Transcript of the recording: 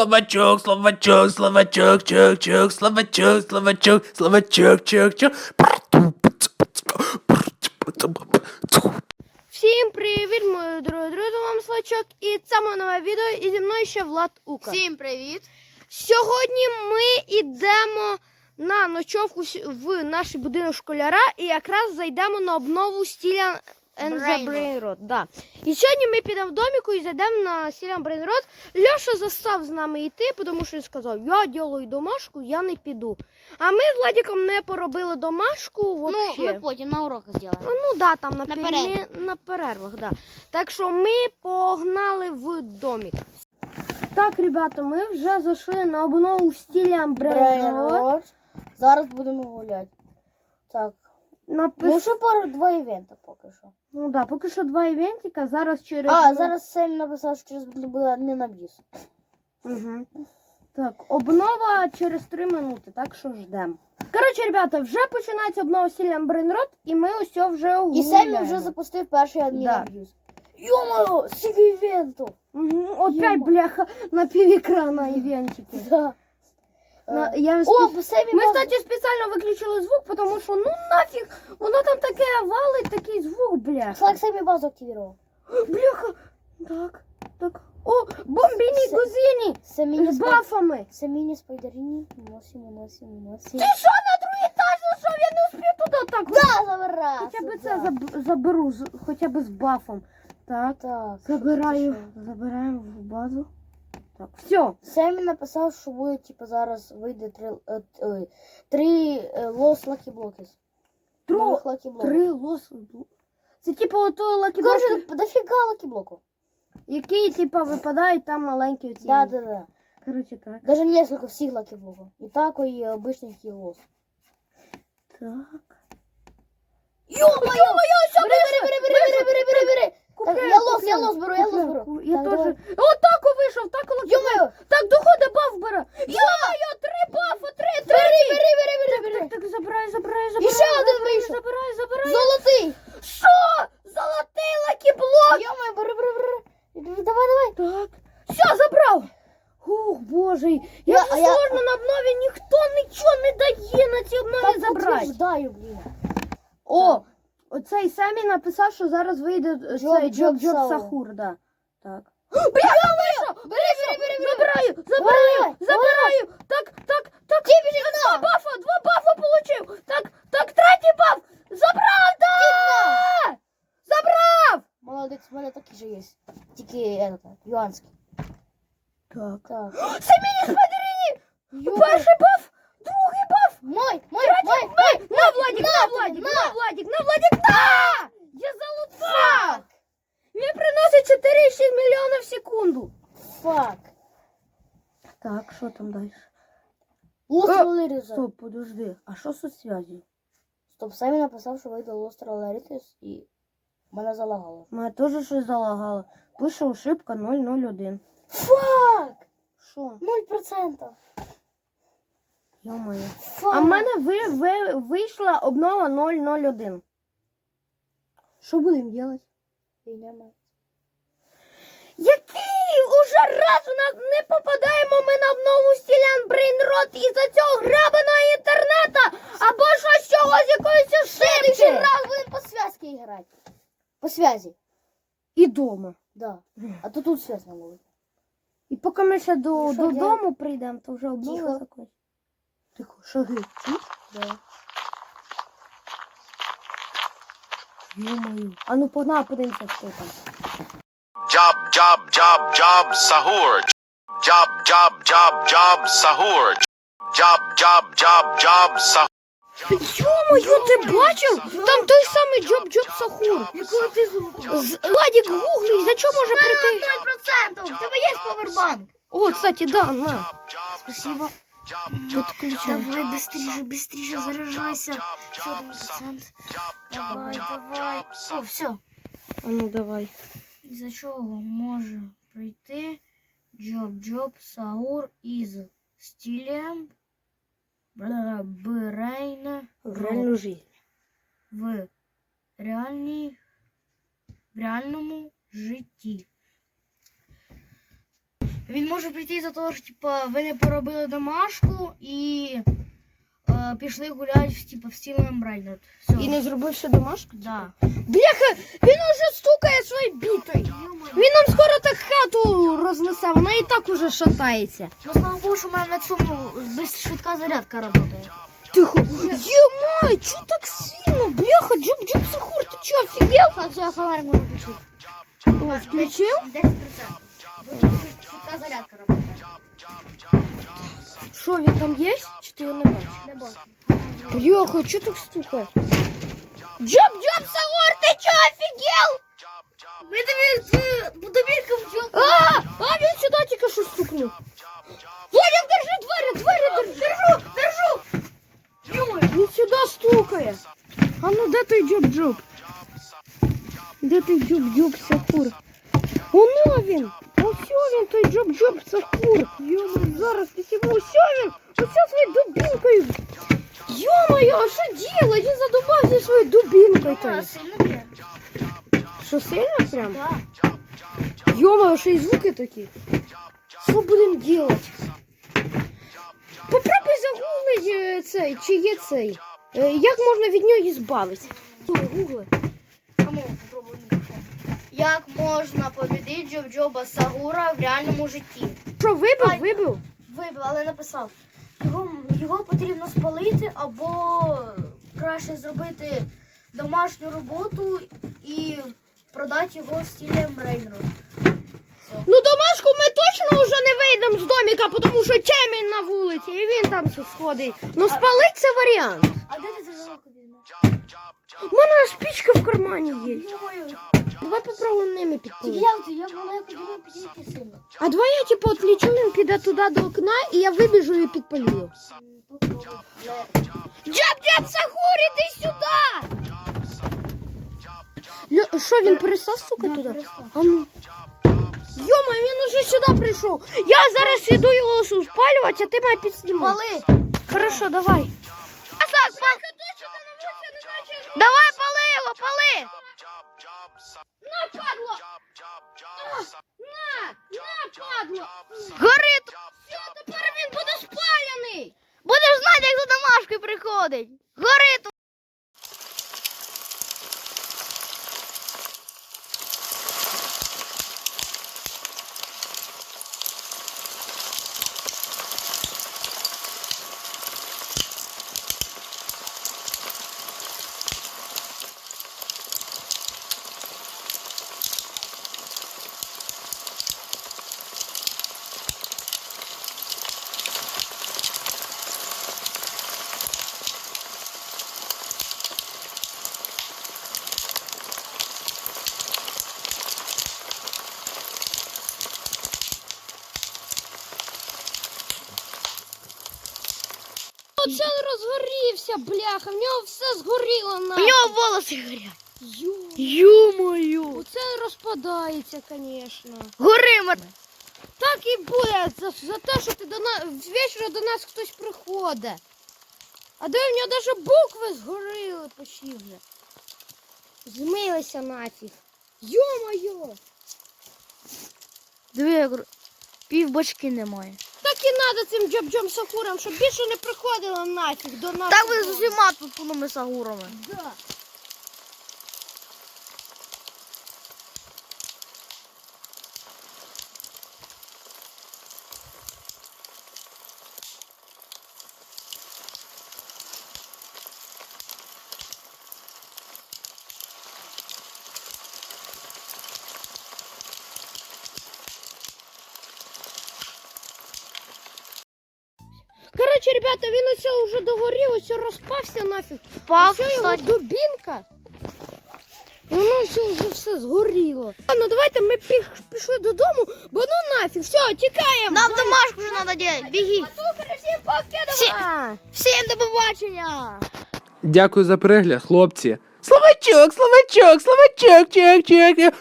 словачок, словачок, словачок, чок, чок, словачок, словачок, словачок, чок, чок. Всім привіт, мої дорогі друзі, вам Слачок. І це моє нове відео, і зі мною ще Влад Ука. Всім привіт! Сьогодні ми йдемо на ночовку в наш будинок школяра і якраз зайдемо на обнову стіля and the Brain Brain Rot. Да. І сьогодні ми підемо в доміку і зайдемо на стіля Brain Rot. Льоша застав з нами йти, тому що він сказав, я ділаю домашку, я не піду. А ми з Владіком не поробили домашку Ну, ми потім на уроках зробимо. Ну да, там на, На пельме- перервах. на перервах, да. Так що ми погнали в домик. Так, ребята, ми вже зайшли на обнову в стилі Umbrella. Брейнрот. Зараз будемо гуляти. Так. Напис... Ну, ще пару два івента поки що. Ну да, поки що два івентика, зараз через. А, зараз Сем написав, що через буде адмін аб'юз. Угу. Так, обнова через 3 минути, так що ждемо. Коротше, ребята, вже починається обнова стилі Umbrella і ми цього вже І. Семі вже запустив перший Да. аб'юз. Йо-моє, скільки івенту! Угу. Опять, Ё-мо. бляха, на півекрана івентики. Да. На, Е, я О, бо Ми, кстати, спеціально виключили звук, тому що ну нафіг, воно там таке валить, такий звук, бляха. Слайк Семі базу активував. Бляха. Так, так. О, бомбіні Це- кузині Семіні з бафами. Семіні спайдеріні. Носимо, носимо, носимо. Ти що на другий етаж зайшов? Я не успів туди так. Да, забирай. Хоча б це заб- заберу, з- хоча б з бафом. Так, Так. забираю, забираємо в базу. Так, все. Семі написав, що буде, типу, зараз вийде три, е, ой, три е, лос лакі. Тро, Нових лакі блоків. три лос. Це типу ото лакіблоки, Короче, дофіга лакі блоку. які типу випадають там маленькі оці. Да, да, да. Коротше, так. Даже несколько всіх лакі блоків. І тако, і обичних, і лос. Так. Ё-моё! Бери, бери, бери, бери, бери, бери, бери, бери. Так, я лос, я лос беру, я лос беру. Я Так, теж. давай. О, тако вийшов, так лакі. Ё-моё! Так, доходи баф бере. Йо-моє, три бафа, три, три. Бери, бери, бери, бери, бери. Так, забирай, забирай, І забирай. ще один забирай, вийшов. Забирай, забирай. Золотий що зараз вийде е, Джоб, цей Джоб Джоб Джоб Саур. Сахур, да. Так. Бля, вийшов! Бери, бери, бери, бери. Забираю, Давай, забираю, давай, забираю. Так, так, так. Ти біжи Два бафа, два бафа получив. Так, так, третій баф. Забрав, да! Забрав! Молодець, в мене такий же є. Тільки этот, юанський. Так. Так. Семіні спадеріні! Ё-моё. Перший баф, другий баф. Мой, мой, Третій мой, баф. На, Владик, на, на, Владик, на. на, Владик, на, Владик, на! Я залутав! Він приносить 4,6 мільйона в секунду. Фак. Так, що там далі? Лос Е, Стоп, подожди, а що соцсвязі? Стоп, самі написав, що вийде Лос Ролеріза і мене залагало. Мене теж щось залагало. Пише ошибка 001. Фак! Що? 0%. Йо-моє. А в мене ви, ви, вийшла обнова 001. Що будемо нема. Який уже раз у нас не попадаємо ми на обнову стілян Брейнрот із-за цього грабаного інтернета або щось цього з якоїсь Следующий ошибки. раз будем по связке играть. По связи, І дома. да. А то тут связь не будет. І поки ми ще до, Ну, що додому прийдемо, то вже обнова Тихо. Тихо, шаги. Чуєш? Да. Йо-моє. А ну погнали, подивимося, що там. Job, job, job, job, sahur. Job, job, job, job, sahur. Job, job, job, job, sahur. Йо-моє, ти бачив? Там той самий Джоб Джоб Сахур. З- Ладік гуглі, за що може прийти? 0%! У тебя есть повербанк? О, кстати, да, на. Спасибо. Подключай. Давай быстрее, быстрее заряжайся. Еще один процент. Давай, давай. О, все. А ну давай. Із-за чого може прийти Джоб Джоб Саур із стилем бра- Брейна В реальну жизнь. в реальній в реальному житті. Він може прийти за того, що типа, ви не поробили домашку і е, пішли гуляти типа, в Брайнер. Все. І не зробив ще домашку? Да. Бляха, він уже стукає своєю бітою. Він нам скоро так хату рознесе, вона і так уже шатається. Ну, слава Богу, що в мене на цьому без швидка зарядка працює. Тихо. Ємай, чо так сильно? Бляха, джуб джуб сахур, ти чо, офігел? Все, фонарик можна включити. О, включив? 10%. Швидка зарядка працює. Що, він там є? Чи ти його не бачиш? Не бачу. Бляха, чо так стукає? Джоб джоб сахур, ти чо, офігел? Ми тобі будовірка в А, а він сюди тільки що стукнув. Владик, держи двері, двері держи. Держу, держу. Він сюди стукає. А ну де той джоб-джоб? Де той джоб-джоб сахур? Оно він. Ось він, той джоб-джоб сахур. Йома, зараз ти ось він. Ось своєю дубінкою. Йо-моє, а що діло? Він задубався своєю дубінкою. той. Що сильно прям? Да. Ё-моё, ще й звуки такі. Що будемо делать? Попробуй загуглить е, цей, чи є цей. Е, Як можна від нього збавитися? Гугли. Кому попробуй мікрофон. Як можна побідити Джоб-Джоба Сагура в реальному житті? Що, вибив? Вибив? Вибив, але написав. Його, його потрібно спалити або краще зробити домашню роботу і продати його в стілі Ну домашку ми точно вже не вийдемо з доміка, тому що темінь на вулиці, і він там все сходить. Ну спалить це варіант. А де ти жалко візьмеш? У мене спічка в кармані є. Давай попробуємо ними підпалити. А давай я типу відлічу, він піде туди до окна, і я вибіжу і підпалю. Але Джаб-джаб, Сахур, іди сюди! Що, він перестав сука туди? А ну. Йома, він уже сюди прийшов. Я зараз іду його спалювати, а ти мене підснімай. Хорошо, давай. Давай пали його, пали! На, падло! На, на, падло! Горить! Все, тепер він буде спалений! Будеш знати, як за домашкою приходить. Горить! Оце розгорівся, бляха, в нього все згоріло на. У нього волоси горять. Ю-мою! Оце розпадається, звісно. Горимо! Так і буде за, за те, що ти до нас з вечора до нас хтось приходить. А де в нього навіть букви згоріли почти вже. Змилися нафіг. Йо-моє! Диви, як пів бочки немає. Так і треба цим джоб-джом сакурам, щоб більше не приходило нафіг до нас. Так ви з усіма тут повними сагурами. Да. Короче, ребята, він ось вже догорів, ось розпався нафіг. Впав, Ось його дубінка. Воно все вже все згоріло. Ладно, давайте ми пішли додому, бо ну нафіг, все, тікаємо. Нам домашку вже треба робити. Покидала. Всі- Всім до побачення. Дякую за перегляд, хлопці. Словачок, словачок, словачок, чек, чек.